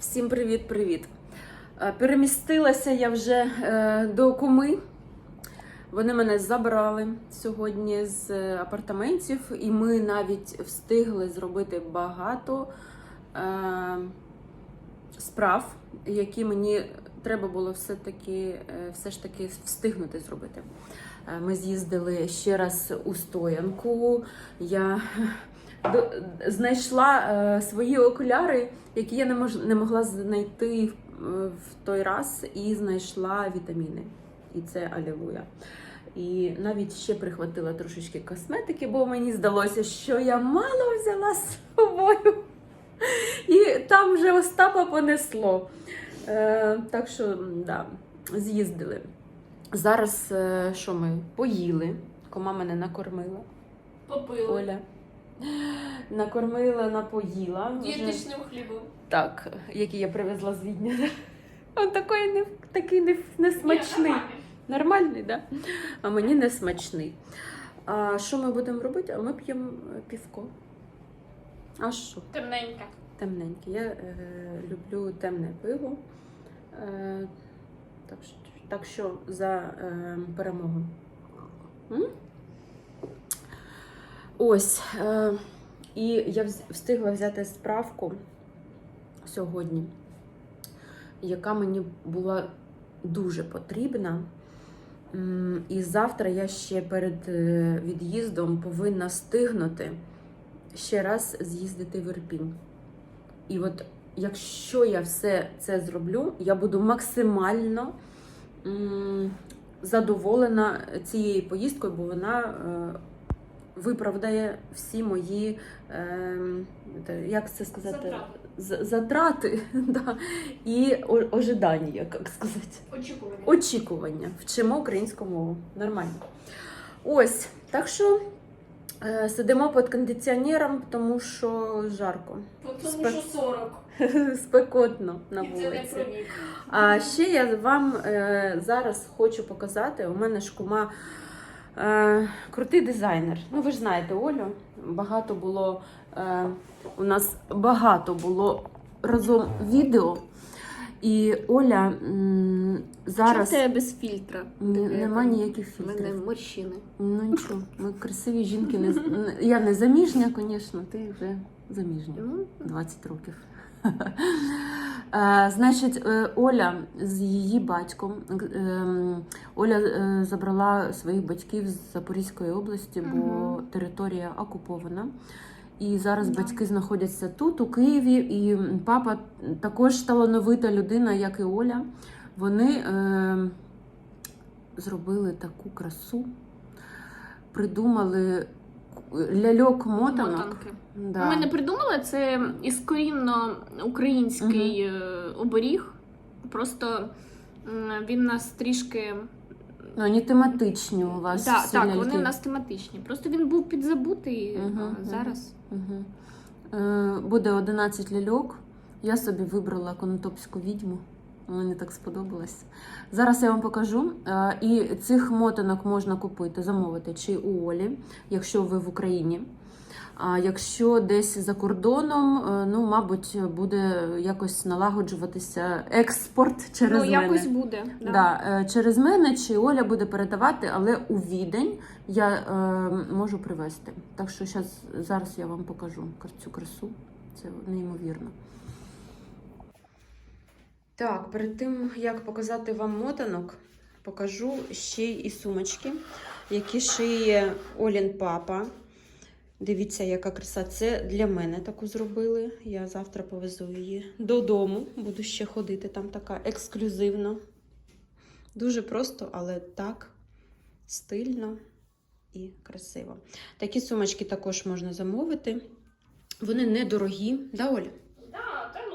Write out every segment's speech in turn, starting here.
Всім привіт-привіт! Е, Перемістилася я вже е, до куми. Вони мене забрали сьогодні з е, апартаментів, і ми навіть встигли зробити багато справ, які мені треба було все-таки, все ж таки встигнути зробити. Ми з'їздили ще раз у стоянку. Я знайшла е, свої окуляри, які я не, мож, не могла знайти е, в той раз, і знайшла вітаміни. І це алілуя. І навіть ще прихватила трошечки косметики, бо мені здалося, що я мало взяла з собою. І там вже Остапа понесло. Е, так що, да, з'їздили. Зараз е, що ми? Поїли. Кома мене накормила. Попили. Оля. Накормила, напоїла. Дієтичним хлібом. Так, який я привезла з Відня. Він такий не, такий не, не смачний. Ні, Нормальний, так? Да? А мені не смачний. А що ми будемо робити? А ми п'ємо е, півко. А що? Темненька. Темненьке. Я е, люблю темне пиво. Е, так, що, так що за е, перемогу. М? Ось. Е, і я встигла взяти справку сьогодні, яка мені була дуже потрібна. І завтра я ще перед е, від'їздом повинна встигнути ще раз з'їздити в Ірпінь. І от якщо я все це зроблю, я буду максимально задоволена цією поїздкою, бо вона е, виправдає всі мої, е, як це сказати, Затрати. З- затрати да, і о- ожидання, як сказати. Очікування. Очікування. Вчимо українську мову. Нормально. Ось, так що е, сидимо під кондиціонером, тому що жарко. Тому Спе- що 40. Спекотно на вулиці. А ще я вам е, зараз хочу показати. У мене ж кума е, крутий дизайнер. Ну, ви ж знаєте, Олю. Багато було е, у нас багато було разом відео. І Оля м, зараз в тебе без фільтра? Таке, нема там, ніяких У мене фільтрів. морщини. Ну нічого, ми красиві жінки. Не, з- я не заміжня, звісно, ти вже заміжня. Ну, 20 років. Е, Значить, е, Оля з її батьком. ем, Оля е, забрала своїх батьків з Запорізької області, бо територія окупована. І зараз Да. батьки знаходяться тут, у Києві, і папа також талановита людина, як і Оля. Вони е, зробили таку красу, придумали ляльок мотанок. мотанки. Да. Ми не придумали це іскорінно український е, оберіг. Просто він нас трішки. Ну, вони тематичні у вас. Так, так, вони у нас тематичні. Просто він був підзабутий Мгм, а зараз. Угу. Буде 11 ляльок. Я собі вибрала конотопську відьму. Мені так сподобалось. Зараз я вам покажу. Е, і цих мотанок можна купити, замовити чи у Олі, якщо ви в Україні. А якщо десь за кордоном, е, ну, мабуть, буде якось налагоджуватися експорт через ну, мене. якось буде. Да. Да, е, через мене чи Оля буде передавати, але у відень я е, можу привезти. Так що щас, зараз я вам покажу цю красу. Це неймовірно. Так, перед тим як показати вам мотанок, покажу ще й сумочки, які шиє Олін папа. Дивіться, яка краса. Це для мене таку зробили. Я завтра повезу її додому. Буду ще ходити. Там така ексклюзивна. Дуже просто, але так стильно і красиво. Такі сумочки також можна замовити. Вони недорогі, да, Оля? Да, ну так.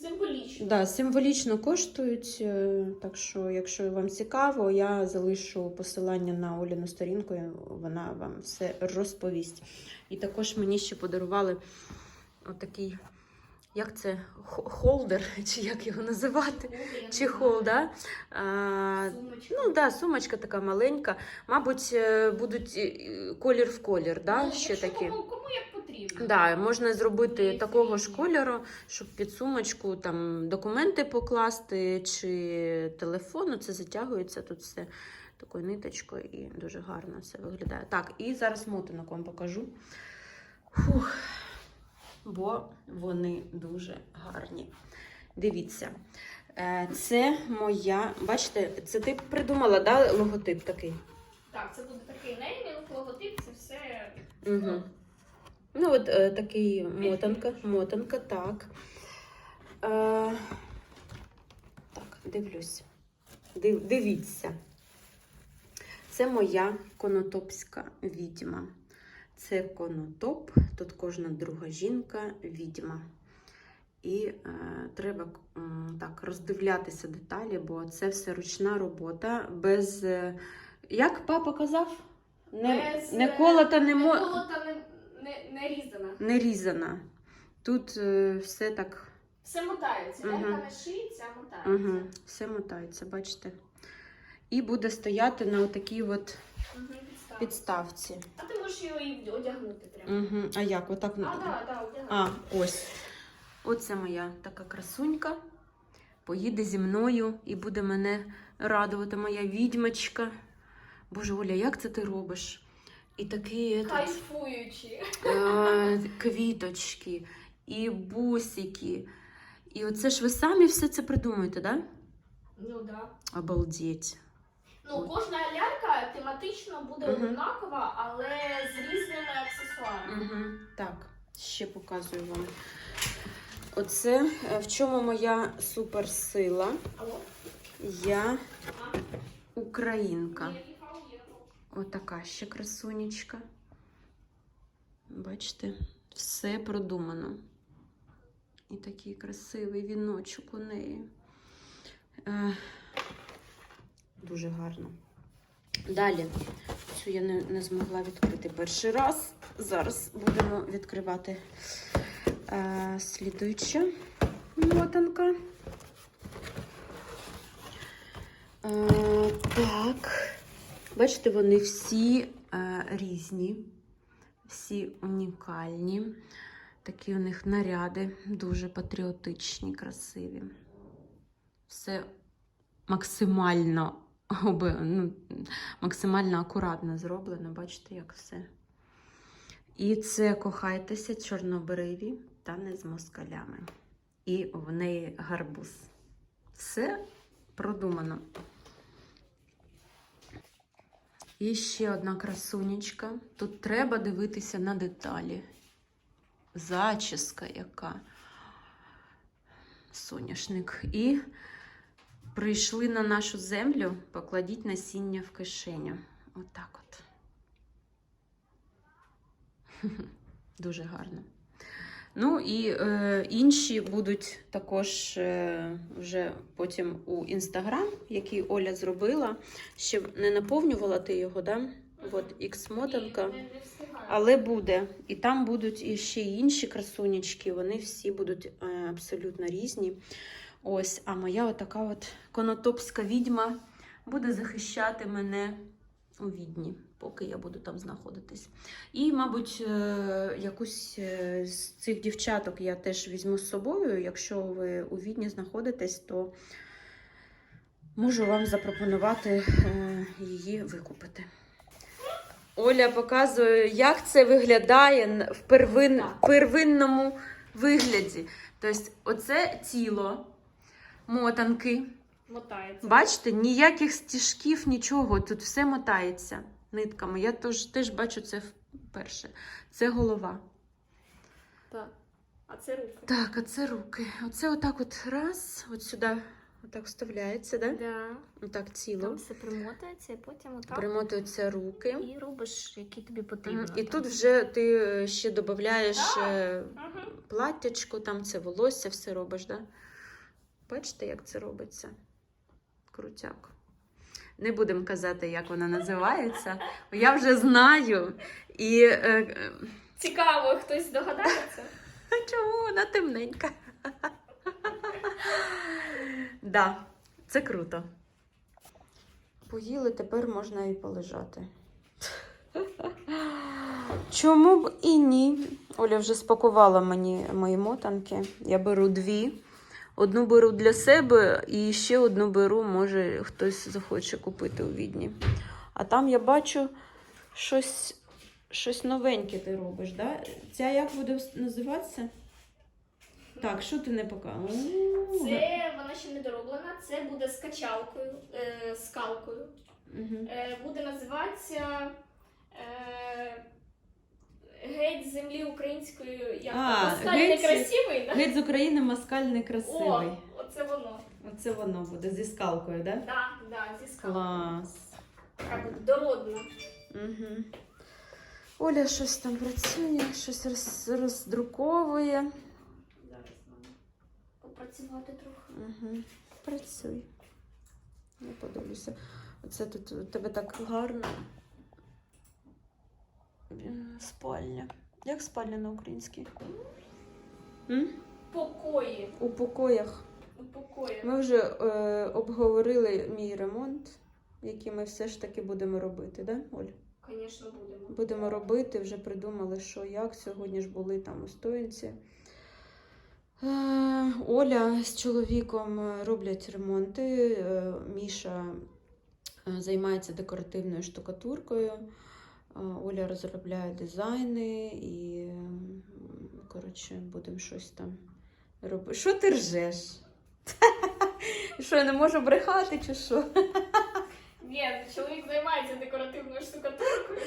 Символічно. Да, символічно коштують. е, Так що, якщо вам цікаво, я залишу посилання на Оліну сторінку, і вона вам все розповість. І також мені ще подарували отакий, як це, холдер, чи як його називати? Чехол, да? А, ну, да, сумочка така маленька. Мабуть, е, будуть е, колір в колір, да? Ну, ще такі. Кому, кому як потрібно. Да, можна зробити Ні, такого ж кольору, щоб під сумочку там документи покласти чи телефон. Це затягується тут все такою ниточкою і дуже гарно все виглядає. Так, і зараз мотинок вам покажу. Фух, бо вони дуже гарні. Дивіться. е, Це моя, бачите, це ти придумала, да, логотип такий? Так, це буде такий неймінг, логотип, це все. Угу. Ну, от е, такий мотанка, мотанка, так. Е, так, дивлюсь. Див, дивіться. Це моя конотопська відьма. Це конотоп, тут кожна друга жінка відьма. І е, треба м, так роздивлятися деталі, бо це все ручна робота. Без. е, як папа казав? Не, Без, не е, колота, не Не мо... колота не, не, не різана. не різана. Тут е, все так, Все мотається. Мгм. Лялька не шиється, а мотається. угу, все мотається, бачите. І буде стояти на отакій от Мгм, підставці. А ти можеш його і одягнути прямо. Угу. А як? Отак? А, так, так, одягай. А, ось. Оце моя така красунька. Поїде зі мною і буде мене радувати моя відьмочка. Боже, Оля, як це ти робиш? І такі этот, е, квіточки, і бусики. І оце ж ви самі все це придумуєте, так? Да? Ну да. Обалдеть. Ну, кожна лялька тематично буде Мгм. однакова, але з різними аксесуарами. Угу. Так, ще показую вам. Оце е, в чому моя суперсила. Алло? Я А? українка. Ні. Отака ще красунечка. Бачите, все продумано. І такий красивий віночок у неї. Е, дуже гарно. Далі, цю я не, не змогла відкрити перший раз. Зараз будемо відкривати е, слідуюча мотанка. Е, так. Бачите, вони всі е, різні, всі унікальні. Такі у них наряди дуже патріотичні, красиві. Все максимально, ну, максимально акуратно зроблено. Бачите, як все. І це кохайтеся чорнобриві та не з москалями. І в неї гарбуз. Все продумано. І ще одна красунечка. Тут треба дивитися на деталі. Зачіска яка. Соняшник. І прийшли на нашу землю, покладіть насіння в кишеню. Отак от. Дуже гарно. Ну і е, інші будуть також е, вже потім у інстаграм, який Оля зробила. Ще не наповнювала ти його, да? От встигаю. Але буде. І там будуть і ще інші красунечки, вони всі будуть е, абсолютно різні. Ось, а моя отака от конотопська відьма буде захищати мене у відні, поки я буду там знаходитись. І, мабуть, е, якусь е, з цих дівчаток я теж візьму з собою. Якщо ви у відні знаходитесь, то можу вам запропонувати е, її викупити. Оля показує, як це виглядає в первин, первинному вигляді. Тобто, оце тіло мотанки. Мотається. Бачите, ніяких стіжків, нічого. Тут все мотається нитками. Я теж, теж бачу це вперше. Це голова. Так. А це руки. Так, а це руки. Оце отак от раз, от сюди отак вставляється, да? Да. Отак тіло. Там все примотається, і потім отак. Примотуються руки. І робиш, які тобі потрібно. І там. тут вже ти е, ще додаєш е, платтячко, там це волосся, все робиш, да? Бачите, як це робиться? Крутяк. Не будемо казати, як вона називається. бо Я вже знаю. І е, е, Цікаво, хтось догадається? чому вона темненька? да, це круто. Поїли, тепер можна і полежати. Чому б і ні? Оля вже спакувала мені мої мотанки. Я беру дві. Одну беру для себе і ще одну беру, може хтось захоче купити у відні. А там я бачу щось, щось новеньке ти робиш, да? Ця як буде називатися? Так, що ти не показала? Це вона ще не дороблена, це буде з качалкою, е, скалкою. Угу. Е, буде називатися е, Геть з землі української. Як А, Москаль геть- некрасивий, да? Геть з України москаль некрасивий. О, оце воно. Оце воно буде зі скалкою, так? Да? Да, да, зі скалкою. Клас. Така буде дородна. Угу. Оля щось там працює, щось роз, роздруковує. Зараз маю попрацювати трохи. Угу. Працюй. Я подивлюся. Оце тут у тебе так гарно. Спальня. Як спальня на українській? М? Покої. У покоях. У покої. Ми вже е, обговорили мій ремонт, який ми все ж таки будемо робити, да, Оль? Звісно, будемо. Будемо робити, вже придумали, що як. Сьогодні ж були там у стоянці. Е, Оля з чоловіком е, роблять ремонти. Е, Міша е, займається декоративною штукатуркою. Оля розробляє дизайни і, коротше, будемо щось там робити. Що ти ржеш? Що, я не можу брехати чи що? Ні, чоловік займається декоративною штукатуркою,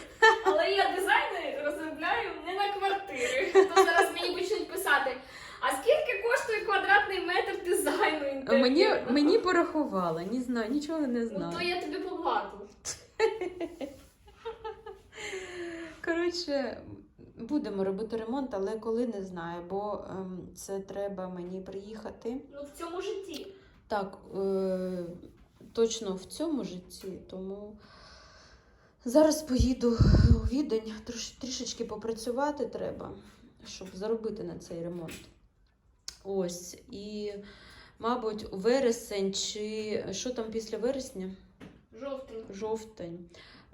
але я дизайни розробляю не на квартири. То зараз мені почнуть писати. А скільки коштує квадратний метр дизайну? Мені, мені порахувала, не знаю, нічого не знаю. Ну то я тобі поплату. Коротше, будемо робити ремонт, але коли не знаю, бо ем, це треба мені приїхати. Ну в цьому житті. Так, е, точно в цьому житті, тому зараз поїду у відень, трош, трішечки попрацювати треба, щоб заробити на цей ремонт. Ось. І, мабуть, у вересень чи що там після вересня? Жовтень. Жовтень.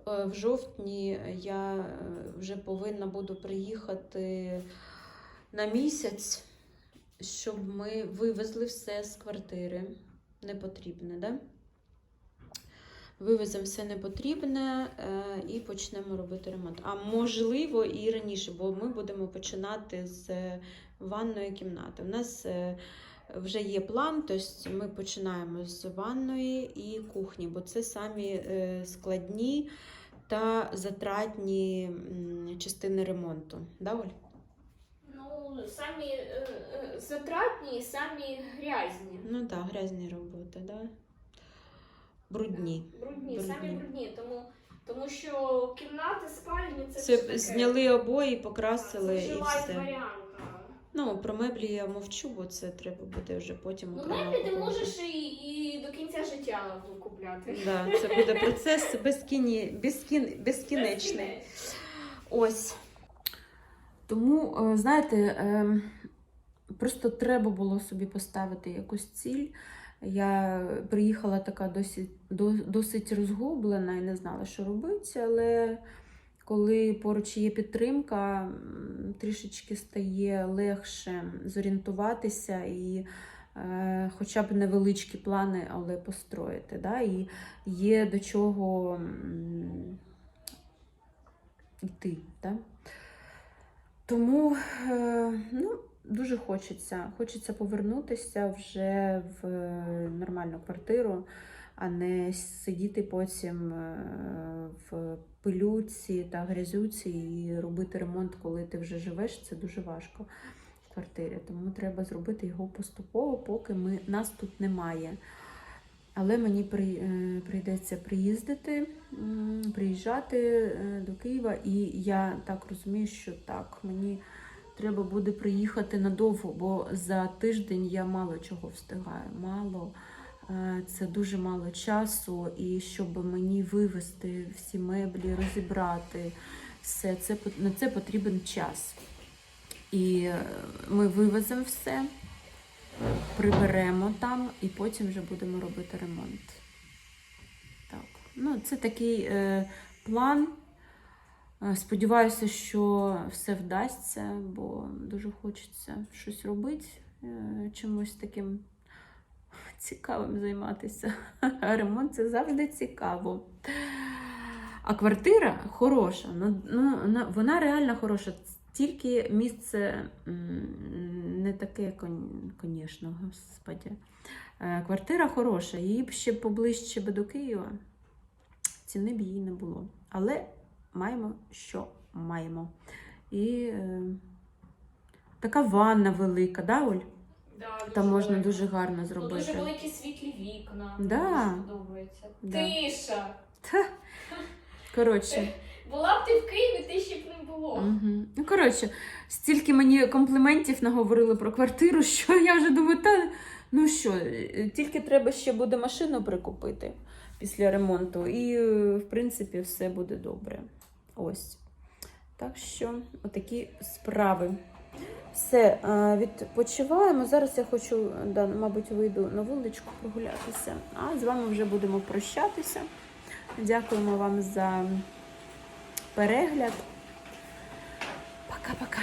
Е, В жовтні я е, вже повинна буду приїхати на місяць, щоб ми вивезли все з квартири непотрібне, да? Вивеземо все непотрібне е, і почнемо робити ремонт. А можливо, і раніше, бо ми будемо починати з ванної кімнати. У нас вже є план, тобто ми починаємо з ванної і кухні, бо це самі е, складні та затратні частини ремонту. Да, Оль? Ну, самі е, е, затратні і самі грязні. Ну так, грязні роботи, да? Брудні, брудні. Брудні. самі брудні. Тому, тому що кімнати, спальні це, Це ж таке. зняли обої, покрасили Це і все. варіант. Ну, про меблі я мовчу, бо це треба буде вже потім Ну, окремо меблі ти поговорити. можеш і, і до кінця життя купляти. Да, це буде процес безкіні, безкін, безкінечний. Ось. Тому, е, знаєте, е, просто треба було собі поставити якусь ціль. Я приїхала така досить, до- досить розгублена і не знала, що робити, але коли поруч є підтримка, м, трішечки стає легше зорієнтуватися і е, хоча б невеличкі плани, але построїти. Да? І є до чого йти. Да? Тому е, ну, дуже хочеться. Хочеться повернутися вже в нормальну квартиру, а не сидіти потім е, в пилюці та грязюці і робити ремонт, коли ти вже живеш. Це дуже важко в квартирі. Тому треба зробити його поступово, поки ми, нас тут немає. Але мені е, прийдеться приїздити, приїжджати е, до Києва, і я так розумію, що так, мені треба буде приїхати надовго, бо за тиждень я мало чого встигаю. Мало. Е, Це дуже мало часу, і щоб мені вивезти всі меблі, розібрати все, це, на це потрібен час. І е, ми вивеземо все, приберемо там і потім вже будемо робити ремонт. Так. Ну, це такий е, план. Е, Сподіваюся, що все вдасться, бо дуже хочеться щось робити, чимось таким цікавим займатися. Ремонт це завжди цікаво. А квартира хороша, ну, ну, вона- реально хороша. Тільки місце не таке, звісно, господі. Е, Квартира хороша, її б ще поближче би до Києва. Ціни б її не було. Але маємо, що маємо. І е, така ванна велика, да, Оль? Да, Там можна велика. дуже гарно зробити. дуже великі світлі вікна. Да. Мені подобається. Да. Тиша. Коротше. Була б ти в Києві, тиші б не було. Угу. Ну, коротше, стільки мені компліментів наговорили про квартиру, що я вже думаю, та ну що, тільки треба ще буде машину прикупити після ремонту, і, е, в принципі, все буде добре. Ось. Так що, отакі справи. Все, е, відпочиваємо. Зараз я хочу, да, мабуть, вийду на вуличку прогулятися, а з вами вже будемо прощатися. Дякуємо вам за перегляд. Пока-пока.